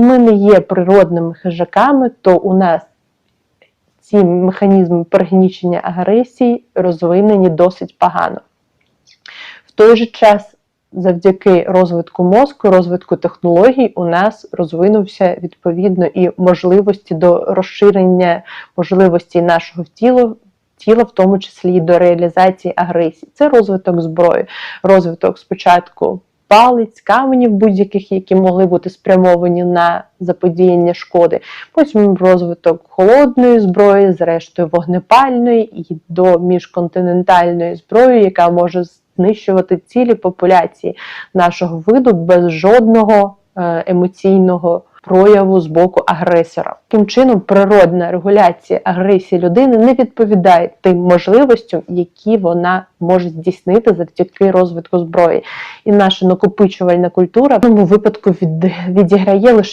ми не є природними хижаками, то у нас ці механізми пригнічення агресії розвинені досить погано. В той же час, завдяки розвитку мозку, розвитку технологій, у нас розвинувся відповідно і можливості до розширення можливостей нашого тіла, тіла, в тому числі і до реалізації агресії. Це розвиток зброї, розвиток спочатку палиць, каменів будь-яких, які могли бути спрямовані на заподіяння шкоди. Потім розвиток холодної зброї, зрештою вогнепальної і до міжконтинентальної зброї, яка може знищувати цілі популяції нашого виду без жодного е, емоційного прояву з боку агресора. Таким чином, природна регуляція агресії людини не відповідає тим можливостям, які вона може здійснити завдяки розвитку зброї. І наша накопичувальна культура в цьому випадку від, відіграє лише